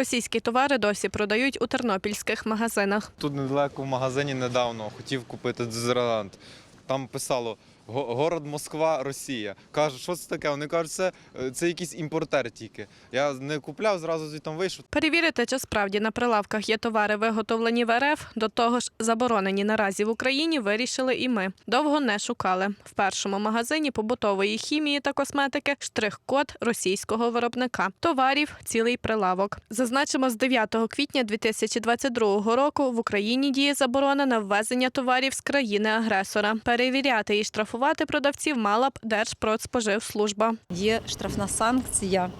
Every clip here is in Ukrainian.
Російські товари досі продають у тернопільських магазинах. Тут недалеко в магазині недавно хотів купити дезодорант. Там писало «Го- город Москва, Росія. Кажу, що це таке? Вони кажуть, це, е, це якийсь імпортер тільки. Я не купляв, зразу звідти вийшов. Перевірити, чи справді на прилавках є товари, виготовлені в РФ, до того ж заборонені наразі в Україні, вирішили і ми. Довго не шукали. В першому магазині побутової хімії та косметики штрих-код російського виробника. Товарів цілий прилавок. Зазначимо, з 9 квітня 2022 року в Україні діє заборона на ввезення товарів з країни-агресора. Перевіряти і штрафувати продавців мала б Держпродспоживслужба. Є штрафна санкція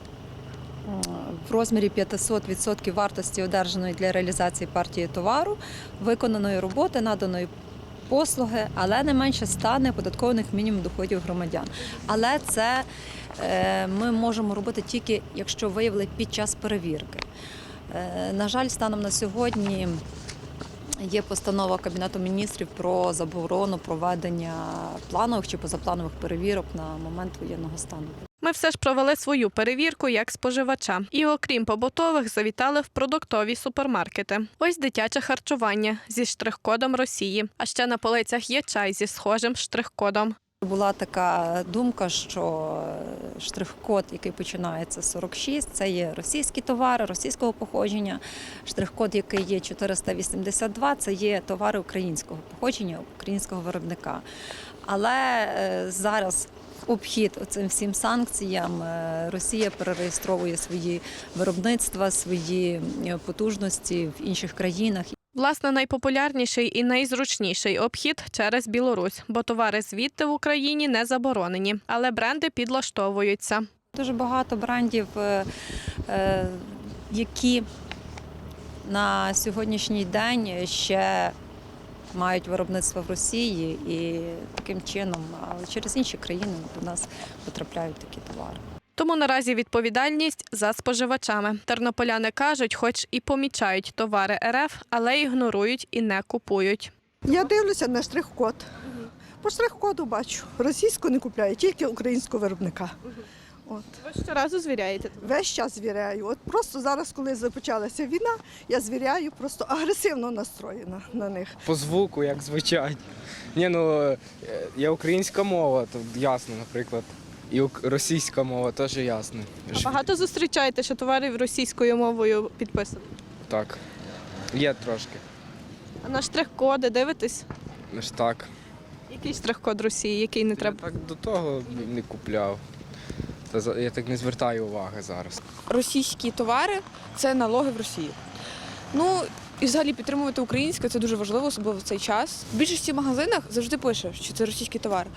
в розмірі 500% вартості одержаної для реалізації партії товару, виконаної роботи, наданої послуги, але не менше 100 неоподаткованих мінімум доходів громадян. Але це е, ми можемо робити тільки, якщо виявили під час перевірки. Е, На жаль, станом на сьогодні є постанова Кабінету міністрів про заборону проведення планових чи позапланових перевірок на момент воєнного стану. Ми все ж провели свою перевірку як споживача. І окрім побутових, завітали в продуктові супермаркети. Ось дитяче харчування зі штрих-кодом Росії. А ще на полицях є чай зі схожим штрих-кодом. Була така думка, що е, штрих-код, який починається з 46, це є російські товари російського походження. Штрих-код, який є 482, це є товари українського походження, українського виробника. Але е, зараз обхід цим всім санкціям е, Росія перереєстровує свої виробництва, свої потужності в інших країнах. Власне, найпопулярніший і найзручніший обхід через Білорусь, бо товари звідти в Україні не заборонені, але бренди підлаштовуються. Дуже багато брендів, е, е, які на сьогоднішній день ще мають виробництво в Росії і таким чином, але через інші країни до нас потрапляють такі товари. Тому наразі відповідальність за споживачами. Тернополяни кажуть, хоч і помічають товари РФ, але ігнорують і не купують. Я дивлюся на штрих-код. По штрих-коду бачу. Російську не купляю, тільки українського виробника. От. Ви щоразу звіряєте? Весь час звіряю. От просто зараз, коли започалася війна, я звіряю, просто агресивно настроєна на них. По звуку, як звучать. Ні, ну е, є українська мова, то ясно, наприклад. І російська мова теж ясно. Ж- Багато зустрічаєте, що товари російською мовою підписані. Так. Є трошки. А на штрих-коди дивитесь? Аж так. Який штрих-код Росії, який не треба? Я так до того не купляв. Та я так не звертаю уваги зараз. російські товари це налоги в Росії. Ну і взагалі підтримувати українське це дуже важливо, особливо в цей час. В більшості магазинах завжди пише, що це російські товари.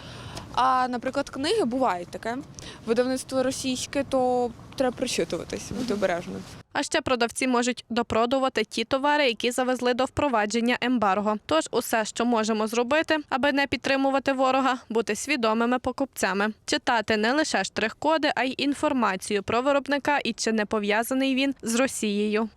А, наприклад, книги бувають таке. Видавництво російське, то треба причитуватись, бути обережним. А ще продавці можуть допродувати ті товари, які завезли до впровадження ембарго. Тож усе, що можемо зробити, аби не підтримувати ворога, бути свідомими покупцями, читати не лише штрих-коди, а й інформацію про виробника і чи не пов'язаний він з Росією.